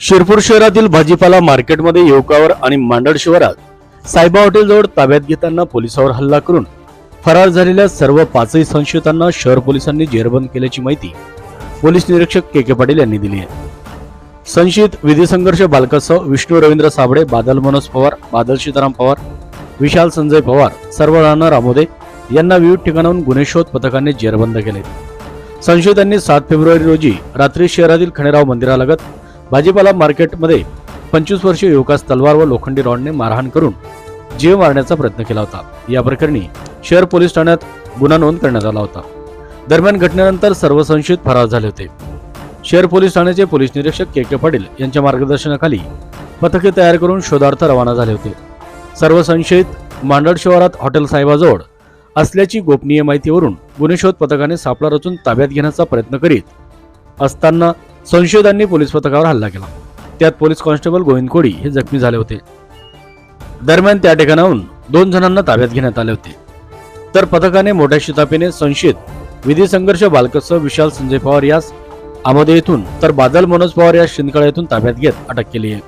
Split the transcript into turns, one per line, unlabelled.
शिरपूर शहरातील भाजीपाला मार्केटमध्ये युवकावर आणि मांडळ शिवारात सायबा हॉटेलजवळ ताब्यात घेताना पोलिसावर हल्ला करून फरार झालेल्या सर्व पाचही संशयितांना शहर पोलिसांनी जेरबंद केल्याची माहिती पोलीस निरीक्षक के के पाटील यांनी दिली आहे. संशयित विधी संघर्ष बालकासह विष्णू रवींद्र साबळे बादल मनोज पवार बादल सीताराम पवार विशाल संजय पवार सर्व राणा रामोदे यांना विविध ठिकाणाहून गुन्हे शोध पथकाने जेरबंद केले. संशयितांनी सात फेब्रुवारी रोजी रात्री शहरातील खणेराव मंदिरालगत भाजीपाला मार्केटमध्ये पंचवीस वर्षीय युवकास तलवार व लोखंडी रॉडने मारहाण करून जीव मारण्याचा प्रयत्न केला होता. या प्रकरणी शहर पोलीस ठाण्यात गुन्हा नोंद करण्यात आला होता. दरम्यान घटनेनंतर सर्व संशयित फरार झाले होते. शहर पोलीस ठाण्याचे पोलीस निरीक्षक के के पाटील यांच्या मार्गदर्शनाखाली पथके तयार करून शोधार्थ रवाना झाले होते. सर्व संशयित मांडळ शहरात हॉटेल साहेबाजवळ असल्याची गोपनीय माहितीवरून गुन्हे शोध पथकाने सापळा रचून ताब्यात घेण्याचा प्रयत्न करीत असताना संशयितांनी पोलीस पथकावर हल्ला केला. त्यात पोलीस कॉन्स्टेबल गोविंद कोडी हे जखमी झाले होते. दरम्यान त्या ठिकाणाहून दोन जणांना ताब्यात घेण्यात आले होते. तर पथकाने मोठ्या शितापीने संशयित विधी संघर्ष बालकसह विशाल संजय पवार यास आमोदे येथून तर बादल मनोज पवार यास शिंदकळा येथून ताब्यात घेत अटक केली आहे.